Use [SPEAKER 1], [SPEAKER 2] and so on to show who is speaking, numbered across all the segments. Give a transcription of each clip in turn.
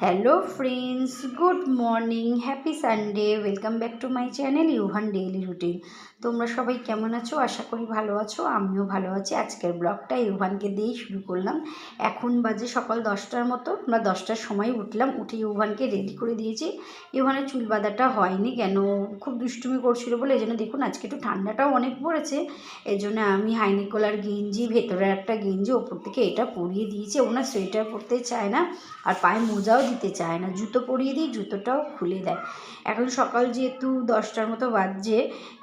[SPEAKER 1] Hello friends good morning happy Sunday welcome back to my channel Yohan daily routine তোমরা সবাই কেমন আছো? আশা করি ভালো আছো। আমিও ভালো আছি। আজকের ব্লগটা ইউহানকে দিয়েই শুরু করলাম। এখন বাজে সকাল দশটার মতো। আমরা দশটার সময় উঠলাম। উঠে ইউহানকে রেডি করে দিয়েছি। ইউহানের চুল বাঁধাটা হয়নি কেন? খুব দুষ্টুমি করছিল বলে এই জন্য দেখুন, আজকে একটু ঠান্ডাটাও অনেক পড়েছে। এই জন্য আমি হাইনিকোলার গেঞ্জি, ভেতরে একটা গেঞ্জি, ওপর থেকে এটা পরিয়ে দিয়েছি। ওনার সোয়েটার পরতে চায় না। আর পায়ে মোজাও দিতে চায় না। জুতো পরিয়ে দিই, জুতোটাও খুলে দেয়। এখন সকাল যেহেতু দশটার মতো বাজছে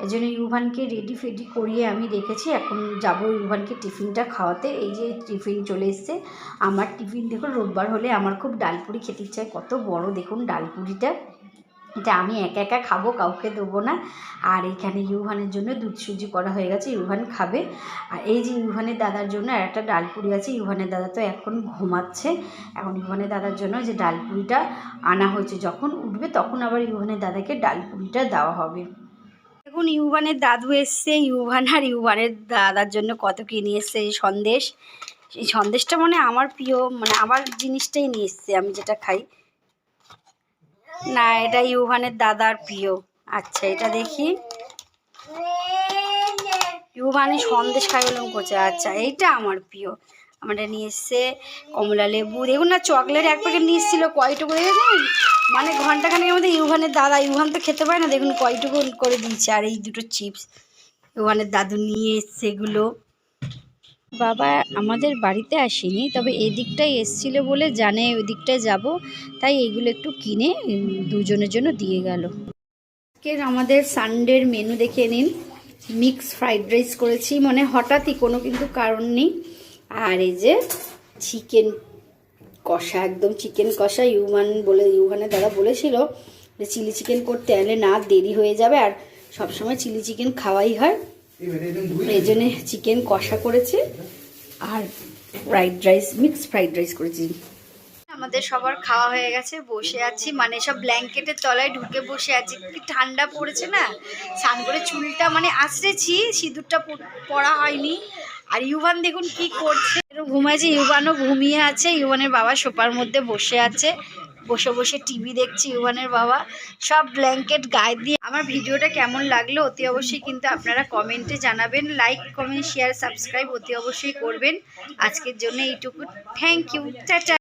[SPEAKER 1] জন্য ইউভানকে রেডি ফেডি করিয়ে আমি রেখেছি। এখন যাব ইউভানকে টিফিনটা খাওয়াতে। এই যে টিফিন চলে এসছে, আমার টিফিন দেখুন, রোববার হলে আমার খুব ডালপুরি খেতে ইচ্ছায় কত বড় দেখুন ডালপুরিটা। এটা আমি একা একা খাব, কাউকে দেবো না। আর এখানে ইউভানের জন্য দুধ সুজি করা হয়ে গেছে ইউভান খাবে। আর এই যে ইউভানের দাদার জন্য আর একটা ডালপুরি আছে ইউভানের দাদা তো এখন ঘুমাচ্ছে। এখন ইউভানের দাদার জন্য যে ডালপুরিটা আনা হয়েছে, যখন উঠবে তখন আবার ইউভানের দাদাকে ডালপুরিটা দেওয়া হবে। এখন ইউভানের দাদু এসছে ইউভান আর ইউভানের দাদার জন্য কত কী নিয়ে এসছে এই সন্দেশ। এই সন্দেশটা মানে আমার প্রিয় মানে আমার জিনিসটাই নিয়ে এসছে, আমি যেটা খাই। না, এটা ইউভানের দাদার প্রিয়। আচ্ছা এটা দেখি। ইউভানি সন্দেশ খাই বললাম করছে। আচ্ছা এইটা আমার প্রিয়। আমরা নিয়ে এসছে কমলা লেবু। দেখুন না, চকলেট এক প্যাকেট নিয়ে এসেছিল কয়টুকু, দেখেছেন? মানে ঘন্টাখানেকের মধ্যে ইউভানের দাদা, ইউভান তো খেতে পায় না। দেখুন কয়টুকু করে দিয়েছে। আর এই দুটো চিপস ইউভানের দাদু নিয়ে এসছে এগুলো। বাবা আমাদের বাড়িতে আসেনি, তবে এদিকটাই এসছিল বলে জানে ওই দিকটায় যাব, তাই এগুলো একটু কিনে দুজনের জন্য দিয়ে গেল। আজকের আমাদের সানডের মেনু দেখে নিন। মিক্স ফ্রাইড রাইস করেছি মানে হঠাৎই কোনো কিন্তু কারণ নেই। আর এই যে চিকেন কষা, একদম চিকেন কষা ইউমান বলে, ইউহানের দাদা বলেছিল যে, চিলি চিকেন করতে এলে না, দেরি হয়ে যাবে। আর সবসময় চিলি চিকেন খাওয়াই হয়। এই জন্য চিকেন কষা করেছে আর fried rice mix fried rice করেছি। আমাদের সবার খাওয়া হয়ে গেছে বসে আছি। মানে সব ব্ল্যাঙ্কেটের তলায় ঢুকে বসে আছি। কি ঠান্ডা পড়েছে না? স্নান করে চুলটা মানে আঁচড়েছি সিঁদুরটা প- পরা হয়নি। আর ইউভান দেখুন কি করছে। ঘুমাইছে ইউভানও ঘুমিয়ে আছে। ইউভানের বাবা সোপার মধ্যে বসে আছে। বসে বসে টিভি দেখছি, ইউভানের বাবা। সব ব্ল্যাঙ্কেট গায়ে দিয়ে। আমার ভিডিওটা কেমন লাগল অতি অবশ্যই কিন্তু আপনারা কমেন্টে জানাবেন। লাইক কমেন্ট শেয়ার সাবস্ক্রাইব অতি অবশ্যই করবেন। আজকের জন্য এইটুকু। Thank you tata